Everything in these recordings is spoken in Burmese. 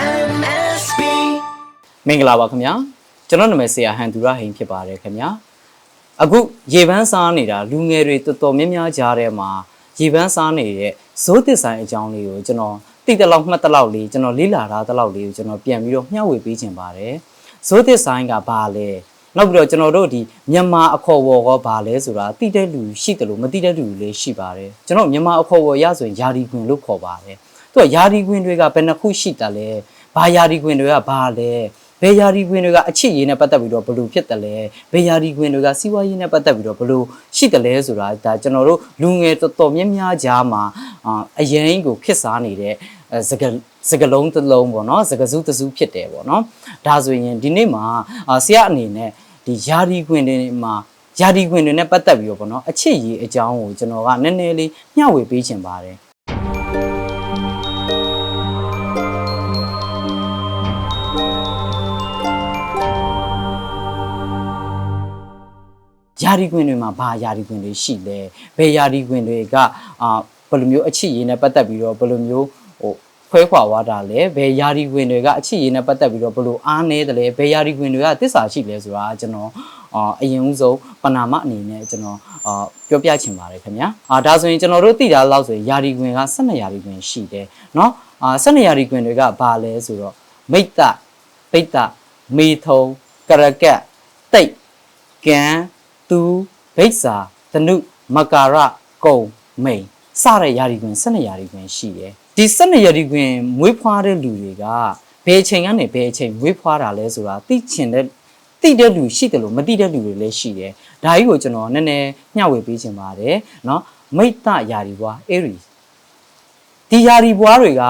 MSB မင်္ဂလာပါခင်ဗျာကျွန်တော်နာမည်ဆရာဟန်သူရဟိန်ဖြစ်ပါတယ်ခင်ဗျာအခုရေပန်းစားနေတာလူငယ်တွေတော်တော်များများကြားထဲမှာရေပန်းစားနေတဲ့ဇိုးသစ်ဆိုင်အကြောင်းလေးကိုကျွန်တော်သိတဲ့လောက်မှတ်တဲ့လောက်လေးကျွန်တော်လေ့လာထားတဲ့လောက်လေးကိုကျွန်တော်ပြန်ပြီးတော့မျှဝေပေးခြင်းပါတယ်ဇိုးသစ်ဆိုင်ကဘာလဲနောက်ပြီးတော့ကျွန်တော်တို့ဒီမြန်မာအခေါ်အဝေါ်ကဘာလဲဆိုတာသိတဲ့လူရှိတယ်လို့မသိတဲ့လူလည်းရှိပါတယ်ကျွန်တော်မြန်မာအခေါ်အဝေါ်ရဆိုရင်ယာဒီခွင်လို့ခေါ်ပါတယ် သူကယာဒီခွင်တွေကဘယ်နှခုရှိတယ်လဲဘာယာဒီခွင်တွေကဘာလဲဘယ်ယာဒီခွင်တွေကအချစ်ရေးနဲ့ပတ်သက်ပြီးတော့ဘယ်လိုဖြစ်တယ်လဲဘယ်ယာဒီခွင်တွေကစီးပွားရေးနဲ့ပတ်သက်ပြီးတော့ဘယ်လိုရှိတယ်လဲဆိုတာဒါကျွန်တော်တို့လူငယ်တော်တော်များများကြားမှာအာအရင်ကိုခစ်စားနေတဲ့အဲစကစကလုံးတစ်လုံးပေါ့နော်စကစုတစ်စုဖြစ်တယ်ပေါ့နော်ဒါဆိုရင်ဒီနေ့မှာအာဆရာအနေနဲ့ဒီယာဒီခွင်တွေမှာယာဒီခွင်တွေနဲ့ပတ်သက်ပြီးတော့ပေါ့နော်အချစ်ရေးအကြောင်းကိုကျွန်တော်ကနည်းနည်းလေးမျှဝေပေးချင်ပါတယ် ယာဒီခွင်တွေမှာဘာယာဒီခွင်တွေရှိလဲဘယ်ယာဒီခွင်တွေကအာဘယ်လိုမျိုးအချစ်ရေးနဲ့ပတ်သက်ပြီးတော့ဘယ်လိုမျိုးဟိုခွဲခွာသွားတာလဲဘယ်ယာဒီခွင်တွေကအချစ်ရေးနဲ့ပတ်သက်ပြီးတော့ဘယ်လိုအားနည်းတယ်လဲဘယ်ယာဒီခွင်တွေကတစ္ဆာရှိလဲဆိုတာကျွန်တော်အာအရင်ဦးဆုံးပနာမအနေနဲ့ကျွန်တော်အာပြောပြချင်ပါတယ်ခင်ဗျာအာဒါဆိုရင်ကျွန်တော်တို့သိတာလောက်ဆိုရင်ယာဒီခွင်က12ယာဒီခွင်ရှိတယ်เนาะအာ12ယာဒီခွင်တွေကဘာလဲဆိုတော့မိတ်တပိတ်တမေထုံကရကက်တိတ်ကံ သူဗိတ်စာသနုမကာရကုံမိန်စတဲ့ယာရီခွင်12ယာရီခွင်ရှိတယ်ဒီ12ယာရီခွင်မွေးဖွားတဲ့လူတွေကဘယ်အချိန်ကနေဘယ်အချိန်မွေးဖွားတာလဲဆိုတာသိချင်တဲ့သိတဲ့လူရှိတယ်လို့မသိတဲ့လူတွေလည်းရှိတယ်ဒါကြီးကိုကျွန်တော်နည်းနည်းမျှဝေပေးချင်ပါတယ်เนาะမိတ်တယာရီဘွား Aries ဒီယာရီဘွားတွေက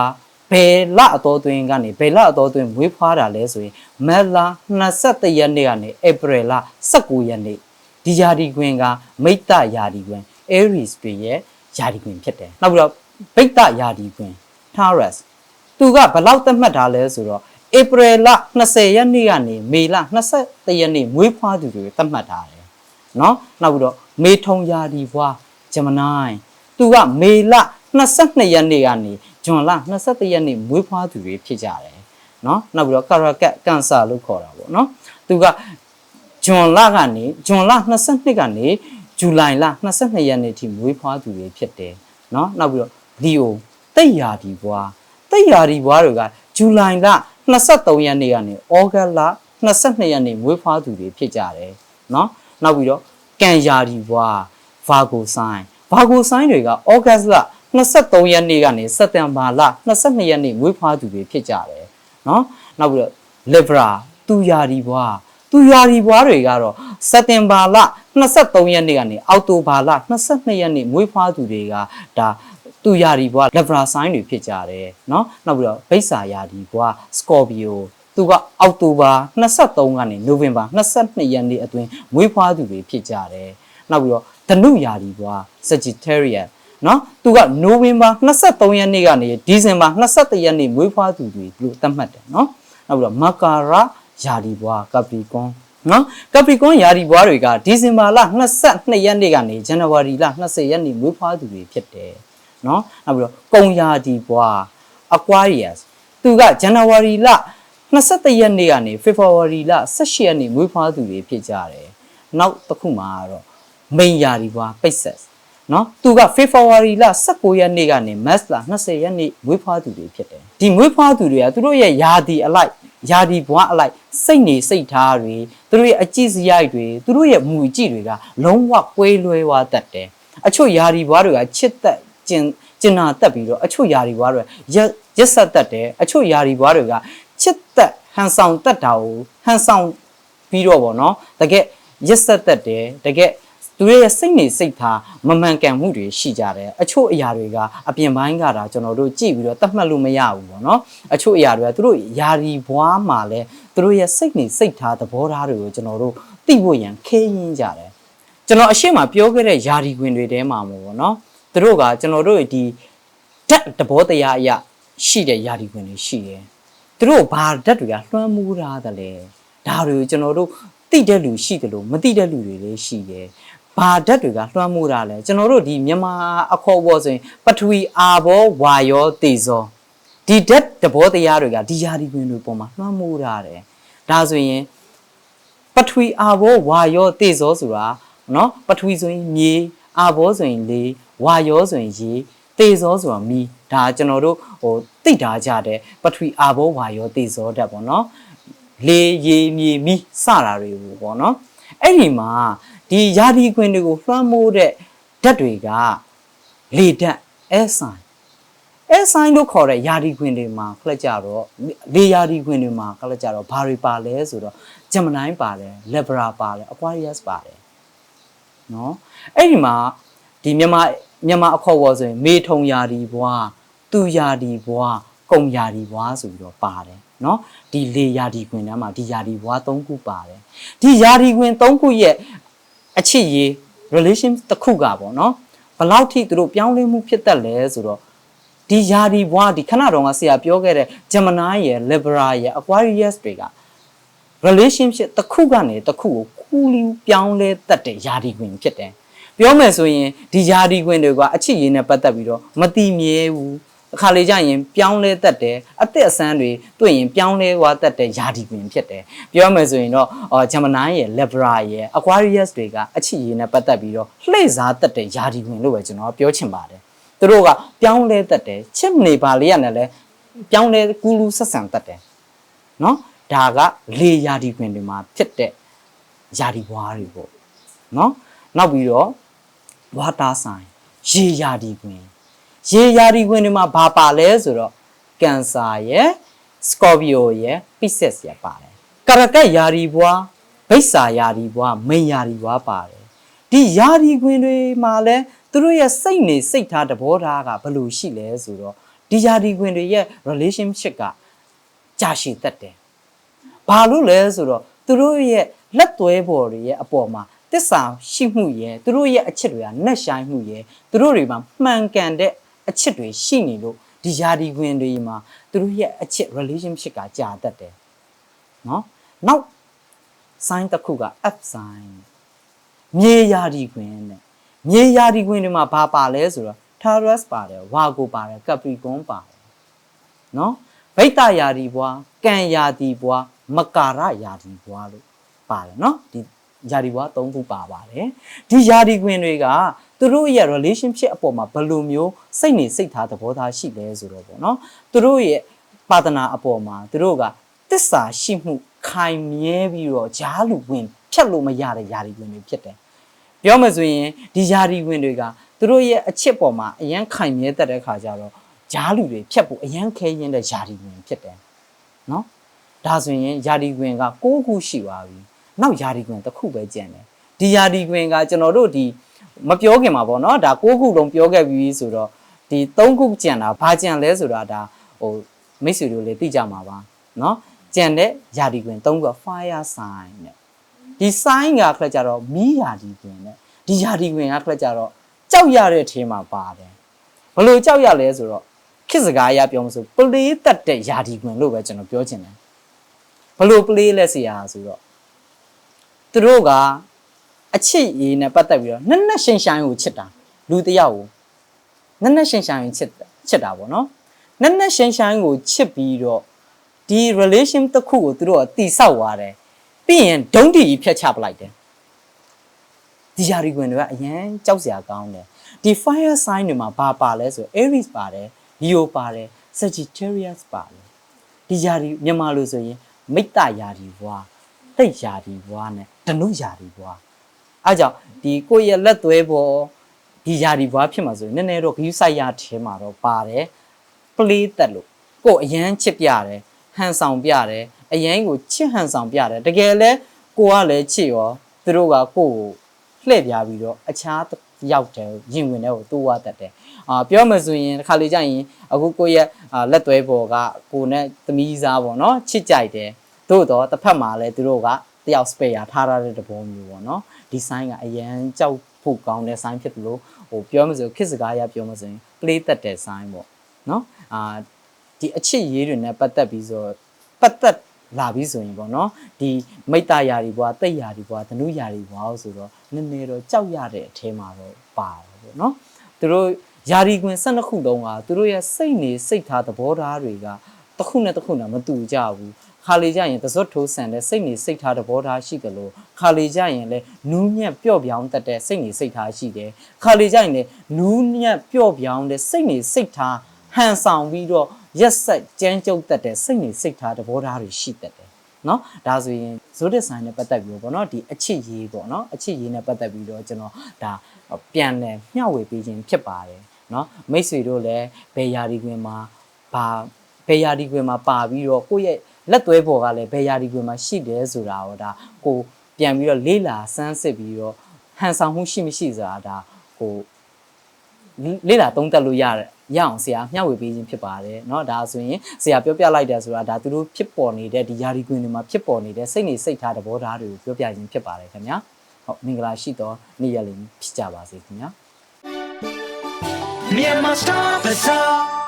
ဘယ်လအတော်သွင်းကနေဘယ်လအတော်သွင်းမွေးဖွားတာလဲဆိုရင်မက်လာ21ရက်နေ့ကနေဧပြီလ19ရက်နေ့ ဒီယာရီခွင်ကမိတ်တယာရီခွင် Aries တွေရဲ့ယာရီခွင်ဖြစ်တယ်နောက်ပြီးတော့ဗိတ်တယာရီခွင် Taurus သူကဘယ်လောက်သတ်မှတ်တာလဲဆိုတော့ဧပြီလ20ရက်နေ့ကနေမေလ21ရက်နေ့မွေးဖွားသူတွေသတ်မှတ်ထားတယ်နော်နောက်ပြီးတော့မေထုံယာရီဘွား Gemini သူကမေလ22ရက်နေ့ကနေဇွန်လ21ရက်နေ့မွေးဖွားသူတွေဖြစ်ကြတယ်เนาะနောက်ပြီးတော့ကာရကက်ကန်ဆာလို့ခေါ်တာပေါ့เนาะသူက ဇွန်လကနေဇွန်လ22ကနေဇူလိုင်လ22ရက်နေ့ထိမွေးဖွားသူတွေဖြစ်တယ်เนาะနောက်ပြီးတော့လီယိုတိတ်ယာဒီဘွားတိတ်ယာဒီဘွားတွေကဇူလိုင်လ23ရက်နေ့ကနေဩဂတ်လ22ရက်နေ့မွေးဖွားသူတွေဖြစ်ကြတယ်เนาะနောက်ပြီးတော့ကန်ယာဒီဘွားဗာဂိုဆိုင်ဗာဂိုဆိုင်တွေကဩဂတ်လ23ရက်နေ့ကနေစက်တင်ဘာလ22ရက်နေ့မွေးဖွားသူတွေဖြစ်ကြတယ်เนาะနောက်ပြီးတော့ Libra သူယာဒီဘွား သူယာဒီဘွားတွေကတော့စက်တင်ဘာလ23ရက်နေ့ကနေအောက်တိုဘာလ22ရက်နေ့မွေးဖွားသူတွေကဒါသူယာဒီဘွား Libra sign တွေဖြစ်ကြတယ်เนาะနောက်ပြီးတော့ဗိစ္ဆာယာဒီဘွား Scorpio သူကအောက်တိုဘာ23ကနေနိုဝင်ဘာ22ရက်နေ့အတွင်းမွေးဖွားသူတွေဖြစ်ကြတယ်နောက်ပြီးတော့ဓနုယာဒီဘွား Sagittarius နော်သူကနိုဝင်ဘာ23ရက်နေ့ကနေဒီဇင်ဘာ21ရက်နေ့မွေးဖွားသူတွေလို့သတ်မှတ်တယ်နော်နောက်ပြီးတော့မကာရ ယာဒီဘွားကပရီကွန်နော်ကပရီကွန်ယာဒီဘွားတွေကဒီဇင်ဘာလ22ရက်နေ့ကနေဇန်နဝါရီလ20ရက်နေ့မွေးဖွားသူတွေဖြစ်တယ်နော်နောက်ပြီးတော့ကုံယာဒီဘွား Aquarius သူကဇန်နဝါရီလ21ရက်နေ့ကနေဖေဖော်ဝါရီလ18ရက်နေ့မွေးဖွားသူတွေဖြစ်ကြတယ်နောက်တစ်ခုမှာကတော့မိန်ယာဒီဘွား Pisces နော်သူက February လ19ရက်နေ့ကနေ March လ20ရက်နေ့မွေးဖွားသူတွေဖြစ်တယ်ဒီမွေးဖွားသူတွေကသူတို့ရဲ့ယာဒီအလိုက် ယာဒီဘွားအလိုက်စိတ်နေစိတ်ထားတွေသူတို့ရဲ့အကြည့်စရိုက်တွေသူတို့ရဲ့မူအကြည့်တွေကလုံးဝကွဲလွဲသွားတတ်တယ်အချို့ယာဒီဘွားတွေကချစ်သက်ကျင်ကျင်နာတက်ပြီးတော့အချို့ယာဒီဘွားတွေရက်ရက်ဆက်တက်တယ်အချို့ယာဒီဘွားတွေကချစ်သက်ဟန်ဆောင်တက်တာကိုဟန်ဆောင်ပြီးတော့ဗောနော်တကယ်ရက်ဆက်တက်တယ်တကယ် သူတို့ရဲ့စိတ်နေစိတ်ထားမမှန်ကန်မှုတွေရှိကြတယ်အချို့အရာတွေကအပြင်ပိုင်းကတာကျွန်တော်တို့ကြည့်ပြီးတော့တတ်မှတ်လို့မရဘူးပေါ့နော်အချို့အရာတွေကသူတို့ယာရီဘွားမှာလဲသူတို့ရဲ့စိတ်နေစိတ်ထားသဘောထားတွေကိုကျွန်တော်တို့သိဖို့ရန်ခဲရင်းကြတယ်ကျွန်တော်အရှိမပြောခဲ့တဲ့ယာရီခွင်တွေထဲမှာမို့ပေါ့နော်သူတို့ကကျွန်တော်တို့ဒီဓာတ်တဘောတရားအရာရှိတဲ့ယာရီခွင်တွေရှိတယ်သူတို့ဘာဓာတ်တွေကလွှမ်းမိုးထားတယ်လဲဒါတွေကိုကျွန်တော်တို့သိတဲ့လူရှိတယ်လို့မသိတဲ့လူတွေလည်းရှိတယ် ဘာဓာတ်တွေကလွှမ်းမိုးတာလဲကျွန်တော်တို့ဒီမြန်မာအခေါ်အဝေါ်ဆိုရင်ပထဝီအာဘောဝါယောတေဇောဒီဓာတ်တဘောတရားတွေကဒီယာဒီခွင်တွေပေါ်မှာလွှမ်းမိုးထားတယ်ဒါဆိုရင်ပထဝီအာဘောဝါယောတေဇောဆိုတာနော်ပထဝီဆိုရင်မြေအာဘောဆိုရင်လေဝါယောဆိုရင်ရေတေဇောဆိုတာမီဒါကျွန်တော်တို့ဟိုသိထားကြတဲ့ပထဝီအာဘောဝါယောတေဇောဓာတ်ပေါ့နော်လေရေမြေမီစတာတွေကိုပေါ့နော်အဲ့ဒီမှာ ဒီယာဒီခွင်တွေကိုလွှမ်းမိုးတဲ့ဓာတ်တွေကလေဓာတ်အဲဆိုင်အဲဆိုင်လို့ခေါ်တဲ့ယာဒီခွင်တွေမှာခလက်ကြတော့လေယာဒီခွင်တွေမှာခလက်ကြတော့ဘာတွေပါလဲဆိုတော့ဂျမနိုင်းပါတယ်လက်ဘရာပါတယ်အကွာရီယပ်ပါတယ်နော်အဲ့ဒီမှာဒီမြန်မာမြန်မာအခေါ်အဝေါ်ဆိုရင် မေထုံယာဒီဘွားသူယာဒီဘွားကုံယာဒီဘွားဆိုပြီးတော့ပါတယ်နော်ဒီလေယာဒီခွင်ထဲမှာဒီယာဒီဘွား၃ခုပါတယ်ဒီယာဒီခွင်၃ခုရဲ့ အချစ်ရေး relation တစ်ခုကပေါ့နော်ဘယ်လောက်ထိသူတို့ပြောင်းလဲမှုဖြစ်တတ်လဲဆိုတော့ဒီယာဒီဘွားဒီခဏတော့ကဆရာပြောခဲ့တဲ့ Gemini ရဲ့ Libra ရဲ့ Aquarius တွေက relationship တစ်ခုကနေတစ်ခုကိုကူးလီပြောင်းလဲတတ်တဲ့ယာဒီခွင်ဖြစ်တယ်ပြောမယ်ဆိုရင်ဒီယာဒီခွင်တွေကအချစ်ရည်နဲ့ပတ်သက်ပြီးတော့မတိမြဲဘူး အခါလေးကြရင်ပြောင်းလဲတတ်တယ်အသက်အဆန်းတွေတွေ့ရင်ပြောင်းလဲသွားတတ်တဲ့ယာဒီခွင်ဖြစ်တယ်ပြောမယ်ဆိုရင်တော့အော် Gemini ရဲ့ Libra ရဲ့ Aquarius တွေကအချစ်ရည်နဲ့ပတ်သက်ပြီးတော့လှည့်စားတတ်တဲ့ယာဒီခွင်လို့ပဲကျွန်တော်ပြောချင်ပါတယ်သူတို့ကပြောင်းလဲတတ်တယ်ချစ်နေပါလေရနဲ့လဲပြောင်းလဲကူးလူဆက်ဆံတတ်တယ်နော်ဒါကလေယာဒီခွင်တွေမှာဖြစ်တဲ့ယာဒီဘွားတွေပေါ့နော်နောက်ပြီးတော့ဝါတာဆိုင်ရေယာဒီခွင် ရေယာဒီခွင်တွေမှာဘာပါလဲဆိုတော့ကင်ဆာရယ်စကော်ပီယိုရယ်ပိဆက်ရယ်ပါတယ်ကရကက်ယာဒီဘွားဗိဆာယာဒီဘွားမိန်ယာဒီဘွားပါတယ်ဒီယာဒီခွင်တွေမှာလဲသူတို့ရဲ့စိတ်နေစိတ်ထားတဘောထားကဘယ်လိုရှိလဲဆိုတော့ဒီယာဒီခွင်တွေရဲ့ relationship ကကြာရှည်တတ်တယ်ဘာလို့လဲဆိုတော့သူတို့ရဲ့လက်သွဲပေါ်တွေရဲ့အပေါ်မှာတစ္ဆာရှိမှုရဲ့သူတို့ရဲ့အချစ်တွေကနှက်ဆိုင်မှုရဲ့သူတို့တွေမှာမှန်ကန်တဲ့ အချစ်တွေရှိနေလို့ဒီယာဒီခွင်တွေမှာသူတို့ရဲ့အချစ် relationship ကကြာတတ်တယ်နော်နောက် sign တစ်ခုက up sign မြေယာဒီခွင်တဲ့မြေယာဒီခွင်တွေမှာဘာပါလဲဆိုတော့ Taurus ပါတယ်ဝါကိုပါတယ် Capricorn ပါတယ်နော်ဗိတ္တယာဒီဘွားကံယာဒီဘွားမကာရယာဒီဘွားလို့ပါတယ်နော်ဒီယာဒီဘွား၃ခုပါပါတယ်ဒီယာဒီခွင်တွေက သူတို့ရဲ့ relationship အပေါ်မှာဘယ်လိုမျိုးစိတ်နေစိတ်ထားသဘောထားရှိလဲဆိုတော့ပေါ့နော်သူတို့ရဲ့ပါဒနာအပေါ်မှာသူတို့ကတစ္ဆာရှိမှုခိုင်မြဲပြီးတော့ဂျားလူဝင်ဖြတ်လို့မရတဲ့ယာဒီခွင်တွေဖြစ်တယ်ပြောမှဆိုရင်ဒီယာဒီခွင်တွေကသူတို့ရဲ့အချစ်ပေါ်မှာအရန်ခိုင်မြဲတတ်တဲ့ခါကျတော့ဂျားလူတွေဖြတ်ဖို့အရန်ခဲရင်တဲ့ယာဒီခွင်ဖြစ်တယ်နော်ဒါဆိုရင်ယာဒီခွင်က6ခုရှိပါပြီနောက်ယာဒီခွင်တစ်ခုပဲကျန်တယ်ဒီယာဒီခွင်ကကျွန်တော်တို့ဒီ မပြောခင်မှာပေါ့နော်ဒါ6ခုလုံးပြောခဲ့ပြီးဆိုတော့ဒီ3ခုကျန်တာဘာကျန်လဲဆိုတာဒါဟိုမိတ်ဆွေတို့လည်းသိကြမှာပါနော်ကျန်တဲ့ယာဒီခွင်3ခုက fire sign တဲ့ဒီ sign ကခက်ကြတော့မီးယာဒီခွင်တဲ့ဒီယာဒီခွင်ကခက်ကြတော့ကြောက်ရတဲ့အထင်းမှာပါတယ်ဘလို့ကြောက်ရလဲဆိုတော့ခစ်စကားအရပြောမစို့ပလေးတက်တဲ့ယာဒီခွင်လို့ပဲကျွန်တော်ပြောချင်တယ်ဘလို့ပလေးလက်စီယာဆိုတော့သူတို့က အချစ်ရေးနဲ့ပတ်သက်ပြီးတော့နှစ်နှစ်ရှင်ရှင်ကိုချစ်တာလူတစ်ယောက်ကိုနှစ်နှစ်ရှင်ရှင်ကိုချစ်ချစ်တာပေါ့နော်နှစ်နှစ်ရှင်ရှင်ကိုချစ်ပြီးတော့ဒီ relation တစ်ခုကိုသူတို့ကတိဆောက်သွားတယ်ပြီးရင်ဒုံးတီကြီးဖျက်ချပလိုက်တယ်ဒီယာရီကွင်တွေကအရန်ကြောက်စရာကောင်းတယ်ဒီ fire sign တွေမှာဘာပါလဲဆို Aries ပါတယ် Leo ပါတယ် Sagittarius ပါတယ်ဒီယာရီမြန်မာလိုဆိုရင်မိတ္တယာရီဘွားတိတ်ယာရီဘွားနဲ့ဓနုယာရီဘွား အဲကြောင့်ဒီကိုယ့်ရဲ့လက်သွဲပေါ်ဒီယာရီဘွားဖြစ်မှာဆိုရင်နည်းနည်းတော့ဂယူဆိုင်ရထဲမှာတော့ပါတယ်ပလေးတက်လို့ကိုယ်အရန်ချစ်ပြတယ်ဟန်ဆောင်ပြတယ်အရန်ကိုချစ်ဟန်ဆောင်ပြတယ်တကယ်လဲကိုကလည်းချစ်ရောသူတို့ကကိုယ့်ကိုလှည့်ပြပြီးတော့အခြားရောက်တယ်ရင်ဝင်တဲ့ကိုတိုးဝတတ်တယ်အာပြောမှဆိုရင်တစ်ခါလေကြာရင်အခုကိုယ့်ရဲ့အာလက်သွဲပေါ်ကကိုနဲ့သမီးစားပေါ့နော်ချစ်ကြိုက်တယ်သို့တော့တစ်ဖက်မှာလည်းသူတို့ကတယောက် spare ထားရတဲ့တဘောမျိုးပေါ့နော် ဒီ sign ကအရန်ကြောက်ဖို့ကောင်းတဲ့ sign ဖြစ်တယ်လို့ဟိုပြောမှဆိုခစ်စကားရပြောမှဆိုရင် play တက်တဲ့ sign ပေါ့နော်အာဒီအချစ်ရေးတွေနဲ့ပတ်သက်ပြီးဆိုပတ်သက်လာပြီဆိုရင်ပေါ့နော်ဒီမိတ္တယာရီဘွားတိတ်ယာရီဘွားသနုယာရီဘွားဆိုတော့နည်းနည်းတော့ကြောက်ရတဲ့အထဲမှာတော့ပါတယ်ပေါ့နော်သူတို့ယာရီခွင်12ခုလုံးကသူတို့ရဲ့စိတ်နေစိတ်ထားသဘောထားတွေကတတစ်ခုနဲ့တစ်ခုနဲ့မတူကြဘူး ခါလေကြရင်သဇွတ်ထိုးဆန်တဲ့စိတ်နေစိတ်ထားသဘောထားရှိတယ်လို့ခါလေကြရင်လည်းနူးညံ့ပျော့ပြောင်းတတ်တဲ့စိတ်နေစိတ်ထားရှိတယ်ခါလေကြရင်လည်းနူးညံ့ပျော့ပြောင်းတဲ့စိတ်နေစိတ်ထားဟန်ဆောင်ပြီးတော့ရက်ဆက်ကြမ်းကြုတ်တတ်တဲ့စိတ်နေစိတ်ထားသဘောထားတွေရှိတတ်တယ်နော်ဒါဆိုရင်ဇိုဒစ်ဆိုင်နဲ့ပတ်သက်ပြီးတော့ဗောနော်ဒီအချစ်ရေးပေါ့နော်အချစ်ရေးနဲ့ပတ်သက်ပြီးတော့ကျွန်တော်ဒါပြန်လဲမျှဝေပေးခြင်းဖြစ်ပါတယ်နော်မိတ်ဆွေတို့လည်းဘယ်ယာဒီခွင်မှာဘာဘယ်ယာဒီခွင်မှာပါပြီးတော့ကိုယ့်ရဲ့ လက်သွဲပေါ်ကလည်းဘယ်ယာဒီခွင်မှာရှိတယ်ဆိုတာတော့ဒါကိုပြန်ပြီးတော့လေးလာစမ်းစစ်ပြီးတော့ဟန်ဆောင်မှုရှိမရှိဆိုတာဒါကို လေးလာသုံးသက်လို့ရတယ်ရအောင်ဆရာမျှဝေပေးခြင်းဖြစ်ပါတယ်เนาะဒါဆိုရင်ဆရာပြောပြလိုက်တယ်ဆိုတာဒါသူတို့ဖြစ်ပေါ်နေတဲ့ဒီယာဒီကွင်းတွေမှာဖြစ်ပေါ်နေတဲ့စိတ်နေစိတ်ထားသဘောထားတွေကိုပြောပြခြင်းဖြစ်ပါတယ်ခင်ဗျာဟုတ်မင်္ဂလာရှိသောနေ့ရက်လေးဖြစ်ကြပါစေခင်ဗျာ Myanmar Star Bazaar.